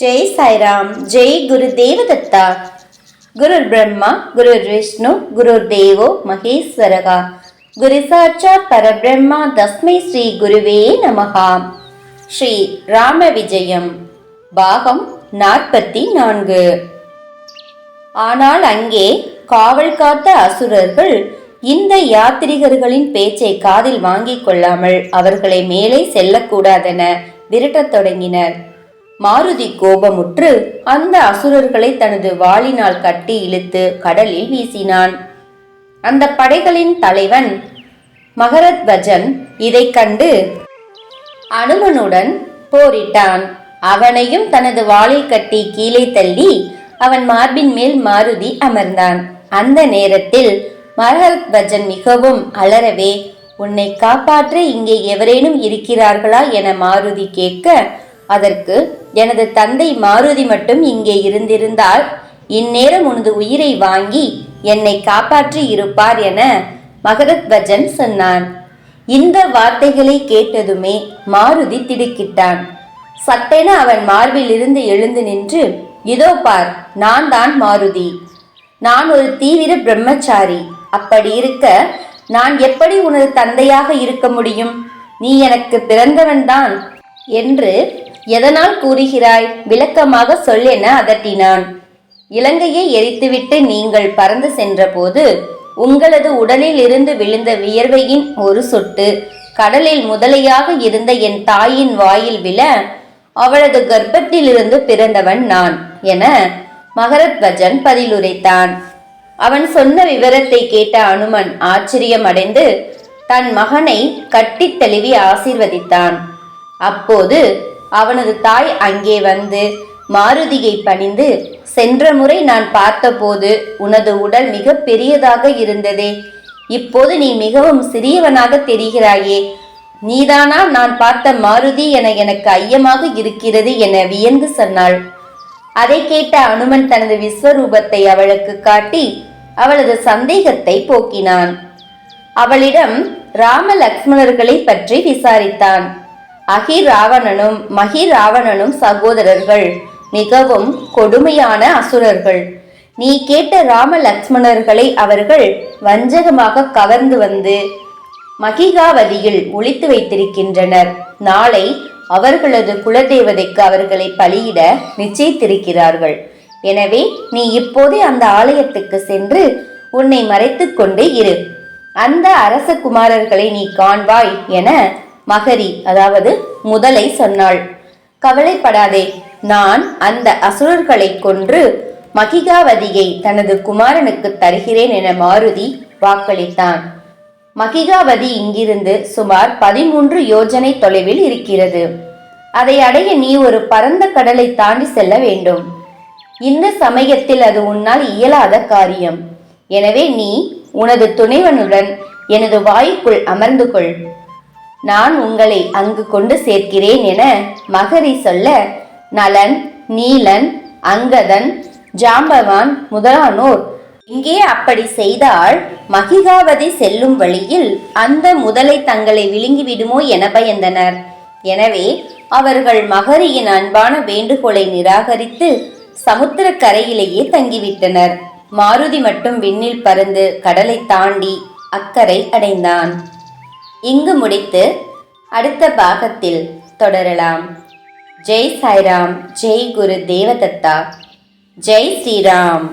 ஜெய் சாய்ராம் ஜெய் குரு தேவதத்தா. குரு பிரம்மா குரு விஷ்ணு குரு தேவோ மகேஸ்வரகா. குரு சாட்சா பரபிரம்மா தஸ்மை ஸ்ரீ குருவே நமகா ஸ்ரீ ராம விஜயம் பாகம் நாற்பத்தி நான்கு ஆனால் அங்கே காவல் காத்த அசுரர்கள் இந்த யாத்திரிகர்களின் பேச்சை காதில் வாங்கிக் கொள்ளாமல் அவர்களை மேலே செல்லக்கூடாதென விரட்டத் தொடங்கினர். மாருதி கோபமுற்று அந்த அசுரர்களை தனது வாளினால் கட்டி இழுத்து கடலில் வீசினான். அந்த படைகளின் தலைவன் மகரத்வஜன் இதைக் கண்டு அனுமனுடன் போரிட்டான். அவனையும் தனது வாளில் கட்டி கீழே தள்ளி அவன் மார்பின் மேல் மாருதி அமர்ந்தான். அந்த நேரத்தில் மகரத்வஜன் மிகவும் அலறவே உன்னை காப்பாற்ற இங்கே எவரேனும் இருக்கிறார்களா? என மாருதி கேட்க அதற்கு எனது தந்தை மாருதி மட்டும் இங்கே இருந்திருந்தால் இந்நேரம் உனது உயிரை வாங்கி என்னை காப்பாற்றி இருப்பார் என மகரத்வஜன் சொன்னான். இந்த வார்த்தைகளை கேட்டதுமே மாருதி திடுக்கிட்டான். சட்டென அவன் மார்பிலிருந்து எழுந்து நின்று இதோ பார் நான் தான் மாருதி. நான் ஒரு தீவிர பிரம்மச்சாரி. அப்படி இருக்க நான் எப்படி உனது தந்தையாக இருக்க முடியும்? நீ எனக்கு பிறந்தவன்தான் என்று எதனால் கூறுகிறாய்? விளக்கமாக சொல் என அதட்டினான். இலங்கையை எரித்துவிட்டு நீங்கள் பறந்து சென்றபோது உங்களது உடலில் இருந்து விழுந்த வியர்வையின் ஒரு சொட்டு கடலில் முதலையாக இருந்த என் தாயின் வாயில் விழ அவளது கர்ப்பத்திலிருந்து பிறந்தவன் நான் என மகரத்வஜன் பதிலுரைத்தான். அவன் சொன்ன விவரத்தை கேட்ட அனுமன் ஆச்சரியமடைந்து தன் மகனை கட்டித் தழுவி ஆசீர்வதித்தான். அப்போது அவனது தாய் அங்கே வந்து மாருதியை பணிந்து சென்ற முறை நான் பார்த்தபோது உனது உடல் மிக பெரியதாக இருந்ததே. இப்போது நீ மிகவும் சிறியவனாக தெரிகிறாயே. நீதானா நான் பார்த்த மாருதி என எனக்கு ஐயமாக இருக்கிறது என வியந்து சொன்னாள். அதை கேட்ட அனுமன் தனது விஸ்வரூபத்தை அவளுக்கு காட்டி அவளது சந்தேகத்தை போக்கினான். அவளிடம் ராம லக்ஷ்மணர்களை பற்றி விசாரித்தான். அகிராவணனும் மகிராவணனும் மகி ராவணனும் சகோதரர்கள் மிகவும் கொடுமையான அசுரர்கள். நீ கேட்ட ராம லக்ஷ்மணர்களை அவர்கள் வஞ்சகமாக கவர்ந்து வந்து மகிகாவதியில் ஒழித்து வைத்திருக்கின்றனர். நாளை அவர்களது குலதேவதைக்கு அவர்களை பலியிட நிச்சயித்திருக்கிறார்கள். எனவே நீ இப்போதே அந்த ஆலயத்துக்கு சென்று உன்னை மறைத்து கொண்டு இரு. அந்த அரச குமாரர்களை நீ காண்பாய் என மகரி அதாவது முதலை சொன்னாள். கவலைப்படாதே நான் அந்த அசுரர்களை கொன்று மகிகாவதியை தனது குமாரனுக்கு தருகிறேன் என மாருதி வாக்களித்தான். மகிகாவதி இங்கிருந்து சுமார் பதிமூன்று யோஜனை தொலைவில் இருக்கிறது. அதை அடைய நீ ஒரு பரந்த கடலை தாண்டி செல்ல வேண்டும். இந்த சமயத்தில் அது உன்னால் இயலாத காரியம். எனவே நீ உனது துணைவனுடன் எனது வாய்க்குள் அமர்ந்து கொள். நான் உங்களை அங்கு கொண்டு சேர்க்கிறேன் என மகரி சொல்ல நலன் நீலன் அங்கதன் ஜாம்பவான் முதலானோர் இங்கே அப்படி செய்தால் மகிகாவதி செல்லும் வழியில் அந்த முதலை தங்களை விழுங்கிவிடுமோ என பயந்தனர். எனவே அவர்கள் மகரியின் அன்பான வேண்டுகோளை நிராகரித்து சமுத்திரக்கரையிலேயே தங்கிவிட்டனர். மாருதி மட்டும் விண்ணில் பறந்து கடலை தாண்டி அக்கறை அடைந்தான். இங்கு முடித்து அடுத்த பாகத்தில் தொடரலாம். ஜெய் சாய்ராம் ஜெய் குரு தேவதத்தா ஜெய் ஸ்ரீராம்.